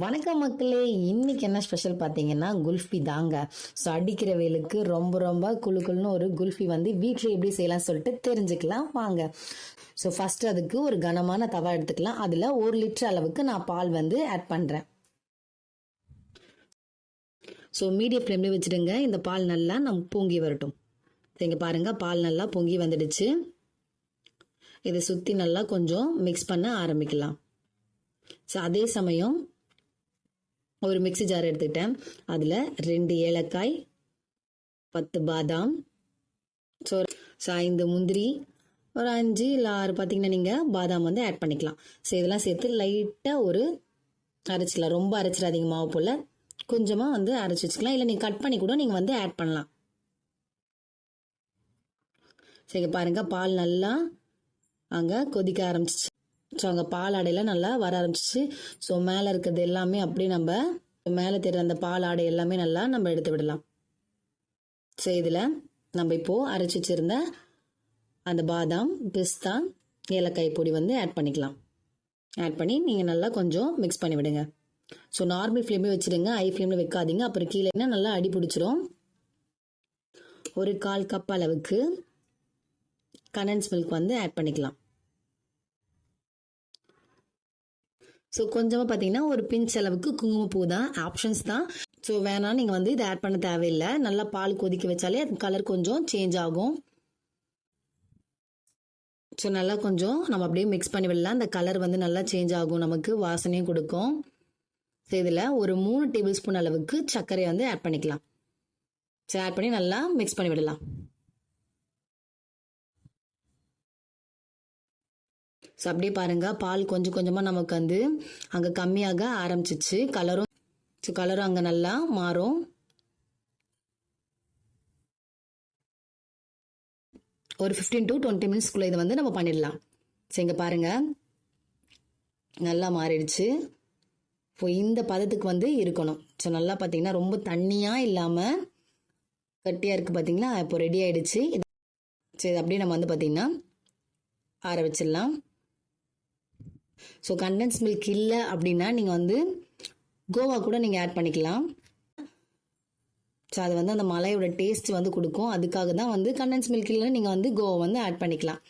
வணக்கம் மக்களே இன்னைக்கு என்ன ஸ்பெஷல் பார்த்தீங்கன்னா குல்ஃபி தாங்க. ஸோ அடிக்கிற வேலுக்கு ரொம்ப ரொம்ப குழுக்குள்னு ஒரு குல்ஃபி வந்து வீட்டில் எப்படி செய்யலாம் சொல்லிட்டு தெரிஞ்சுக்கலாம் வாங்க. ஸோ ஃபர்ஸ்ட் அதுக்கு ஒரு கனமான தவா எடுத்துக்கலாம். அதில் ஒரு லிட்டர் அளவுக்கு நான் பால் வந்து ஆட் பண்ணுறேன் ஸோ மீடியம் ஃப்ளேம்லேயே வச்சுடுங்க. இந்த பால் நல்லா நம்ம பொங்கி வரட்டும். இங்கே பாருங்கள் பால் நல்லா பொங்கி வந்துடுச்சு. இதை சுற்றி நல்லா கொஞ்சம் மிக்ஸ் பண்ண ஆரம்பிக்கலாம். ஸோ அதே சமயம் ஒரு மிக்ஸி ஜார் எடுத்துக்கிட்டேன். அதில் ரெண்டு ஏலக்காய் பத்து பாதாம் ஸோ ஸோ ஐந்து முந்திரி ஒரு அஞ்சு இல்லை ஆறு பார்த்தீங்கன்னா நீங்கள் பாதாம் வந்து ஆட் பண்ணிக்கலாம். ஸோ இதெல்லாம் சேர்த்து லைட்டாக ஒரு அரைச்சிக்கலாம் ரொம்ப அரைச்சிடாதீங்க மாவு போல். கொஞ்சமாக வந்து அரைச்சி வச்சுக்கலாம். இல்லை நீங்கள் கட் பண்ணி கூட நீங்கள் வந்து ஆட் பண்ணலாம். சரி பாருங்கள் பால் நல்லா அங்கே கொதிக்க ஆரம்பிச்சிச்சு. ஸோ அங்கே பால் ஆடையெல்லாம் நல்லா வர ஆரம்பிச்சிச்சு. ஸோ மேலே இருக்கிறது எல்லாமே அப்படியே நம்ம மேலே தெரிகிற அந்த பால் ஆடை எல்லாமே நல்லா நம்ம எடுத்து விடலாம். ஸோ இதில் நம்ம இப்போது அரைச்சி வச்சுருந்த அந்த பாதாம் பிஸ்தா ஏலக்காய் பொடி வந்து ஆட் பண்ணிக்கலாம். ஆட் பண்ணி நீங்கள் நல்லா கொஞ்சம் மிக்ஸ் பண்ணி விடுங்க. ஸோ நார்மல் ஃப்ளேமே வச்சுருங்க. ஹை ஃப்ளேமில் வைக்காதீங்க. அப்புறம் கீழே நல்லா அடி பிடிச்சிரும். ஒரு கால் கப் அளவுக்கு கண்டன்ஸ் மில்க் வந்து ஆட் பண்ணிக்கலாம். ஸோ கொஞ்சமாக பார்த்தீங்கன்னா ஒரு பிஞ்ச் அளவுக்கு குங்குமப்பூ தான் ஆப்ஷன்ஸ் தான். ஸோ வேணாம் நீங்கள் வந்து இதை ஆட் பண்ண தேவையில்லை. நல்லா பால் கொதிக்க வச்சாலே அது கலர் கொஞ்சம் சேஞ்ச் ஆகும். ஸோ நல்லா கொஞ்சம் நம்ம அப்படியே மிக்ஸ் பண்ணி விடலாம். அந்த கலர் வந்து நல்லா சேஞ்ச் ஆகும். நமக்கு வாசனையும் கொடுக்கும். ஸோ இதில் ஒரு மூணு டேபிள் ஸ்பூன் அளவுக்கு சர்க்கரையை வந்து ஆட் பண்ணிக்கலாம். ஸோ ஆட் பண்ணி நல்லா மிக்ஸ் பண்ணி விடலாம். ஸோ அப்படியே பாருங்கள் பால் கொஞ்சம் கொஞ்சமாக நமக்கு வந்து அங்கே கம்மியாக ஆரம்பிச்சிச்சு. கலரும் ஸோ கலரும் அங்கே நல்லா மாறும். ஒரு ஃபிஃப்டீன் டு டுவெண்ட்டி மினிட்ஸ்க்குள்ளே இதை வந்து நம்ம பண்ணிடலாம். ஸோ இங்கே பாருங்கள் நல்லா மாறிடுச்சு. இப்போ இந்த பதத்துக்கு வந்து இருக்கணும். ஸோ நல்லா பார்த்தீங்கன்னா ரொம்ப தண்ணியாக இல்லாமல் கட்டியாக இருக்குது பார்த்தீங்களா இப்போ ரெடி ஆயிடுச்சு. ஸோ இது அப்படியே நம்ம வந்து பார்த்தீங்கன்னா ஆற வச்சிடலாம். ஸோ கண்டென்ஸ் மில்க் இல்லை அப்படின்னா நீங்கள் வந்து கோவா கூட நீங்கள் ஆட் பண்ணிக்கலாம். ஸோ அது வந்து அந்த மலையோட டேஸ்ட் வந்து கொடுக்கும். அதுக்காக தான் வந்து கண்டென்ஸ் மில்க் இல்லைன்னா நீங்கள் வந்து கோவா வந்து ஆட் பண்ணிக்கலாம்.